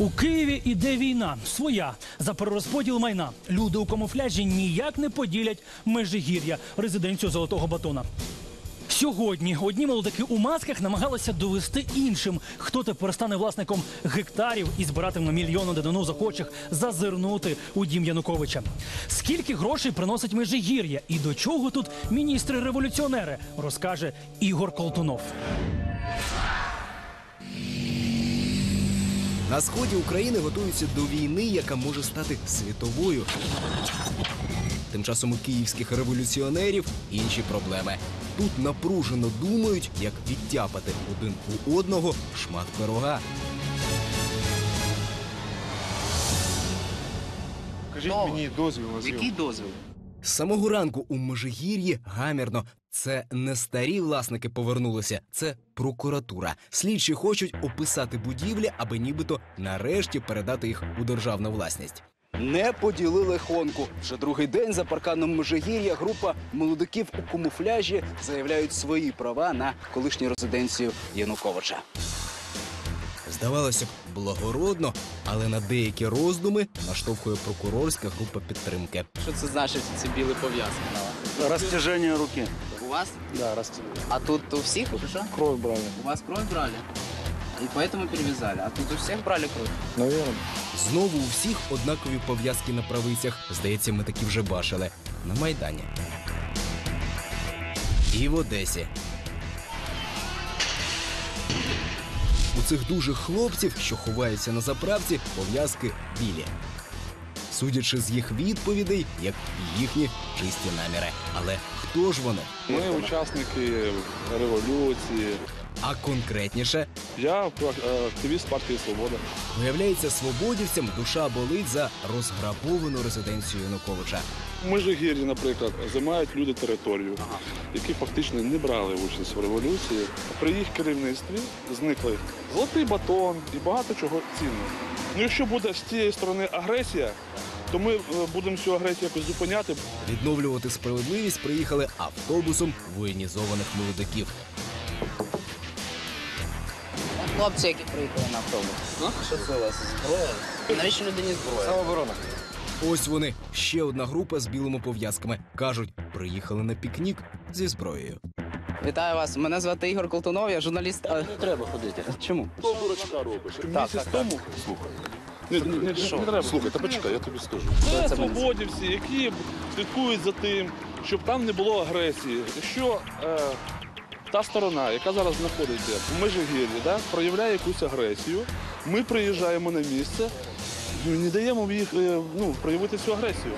У Києві іде війна своя за перерозподіл майна. Люди у камуфляжі ніяк не поділять межигір'я, резиденцію золотого батона. Сьогодні одні молодики у масках намагалися довести іншим, хто тепер стане власником гектарів і збиратиме мільйони данину захочих зазирнути у дім Януковича. Скільки грошей приносить межигір'я і до чого тут міністри-революціонери, розкаже Ігор Колтунов. На сході України готуються до війни, яка може стати світовою. Тим часом у київських революціонерів інші проблеми. Тут напружено думають, як відтяпати один у одного шмат пирога. Кажіть мені дозвіл на зйомку. Який дозвіл? З самого ранку у Межигір'ї гамірно. Це не старі власники повернулися, це прокуратура. Слідчі хочуть описати будівлі, аби нібито нарешті передати їх у державну власність. Не поділили хонку. Вже другий день за парканом Межигір'я група молодиків у камуфляжі заявляють свої права на колишню резиденцію Януковича. Здавалося б, благородно, але на деякі роздуми наштовхує прокурорська група підтримки. Що це значить ці білі пов'язки на вас? Растяжение руки. У вас? Да, растяжение. А тут у всіх що? Кровь брали. У вас кровь брали? И поэтому перевязали. А тут у всех брали кровь? Наверное. Знову у всіх однакові пов'язки на правицях. Здається, ми такі вже бачили на Майдані. І в Одесі. У цих дужих хлопців, що ховаються на заправці, пов'язки білі. Судячи з їх відповідей, як їхні чисті наміри. Але хто ж вони? Ми учасники революції. А конкретніше, Я е, активіст партії Свобода. виявляється, свободівцям душа болить за розграбовану резиденцію Януковича. Межигір'ї, наприклад, займають люди територію, які фактично не брали участь в революції. При їх керівництві зникли золотий батон і багато чого цінного. Ну, якщо буде з цієї сторони агресія, то ми е, будемо цю агресію якось зупиняти. Відновлювати справедливість приїхали автобусом воєнізованих молодиків. Хлопці, які приїхали на автобус. Що це у вас? Зброя? Навіщо людині зброя? Самооборона. Ось вони ще одна група з білими пов'язками. кажуть, приїхали на пікнік зі зброєю. Вітаю вас. Мене звати Ігор Колтунов, я журналіст. Не треба ходити. Чому? Хто дурачка робиш? Так, Місяць так, тому не, не, не, не треба. Слухай, та почекай, я тобі скажу. Це мені свободівці, які слідкують за тим, щоб там не було агресії. Якщо е, та сторона, яка зараз знаходиться в Межигір'ї, да, проявляє якусь агресію, ми приїжджаємо на місце ну, не даємо їх е, ну, проявити цю агресію.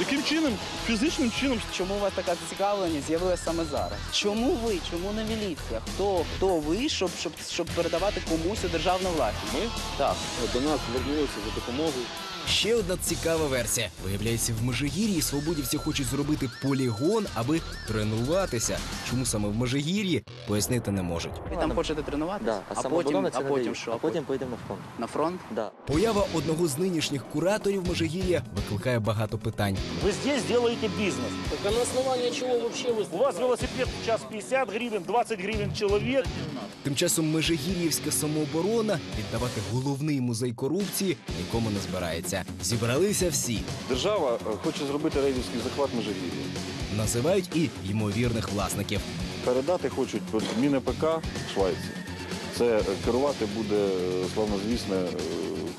Яким чином? Фізичним чином. Чому у вас така зацікавленість з'явилася саме зараз? Чому ви? Чому не міліція? Хто, хто ви, щоб, щоб, щоб передавати комусь у державну власність? Ми Так. до нас звернулися за допомогою. Ще одна цікава версія. Виявляється, в Межигір'ї свободівці хочуть зробити полігон, аби тренуватися. Чому саме в Межигір'ї, пояснити не можуть. Ви там хочете тренуватися? Да, а, а потім, а потім що? А потім поїдемо на фронт. на фронт? Да. Поява одного з нинішніх кураторів Межигір'я викликає багато питань. Вы здесь делаете бизнес. Так а на основании чего вообще вы... У вас велосипед сейчас 50 гривен, 20 гривен человек. Тим часом Межигір'ївська самооборона віддавати головний музей корупції нікому не збирається. Зібралися всі, Держава е, хоче зробити рейдерський захват Межигір'я. називають і ймовірних власників. Передати хочуть Міни ПК Швайці. Це е, керувати буде е, славнозвісне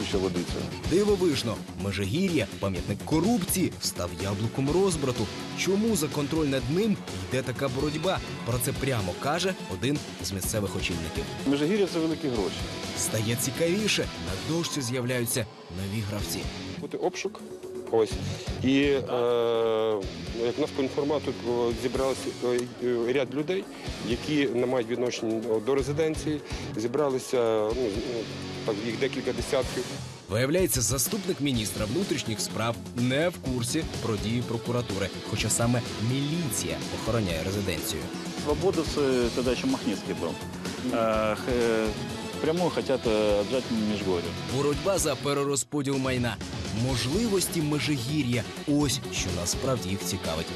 е, Куща Водиця. Дивовижно, Межигір'я, пам'ятник корупції, став яблуком розбрату. Чому за контроль над ним йде така боротьба? Про це прямо каже один з місцевих очільників. Межигір'я це великі гроші. Стає цікавіше, на дошці з'являються нові гравці. бути обшук. Ось. І е, як нас по інформату е, зібралися е, е, ряд людей, які не мають відношення до резиденції. Зібралися ну, ну, так, їх декілька десятків. Виявляється, заступник міністра внутрішніх справ не в курсі про дії прокуратури, хоча саме міліція охороняє резиденцію. Свободовцы, тогда еще Махницкий был, э, х- прямую хотят э, отжать Межгорье. Боротьба за перерозподіл майна, можливості межигір'я. Ось що насправді їх цікавить.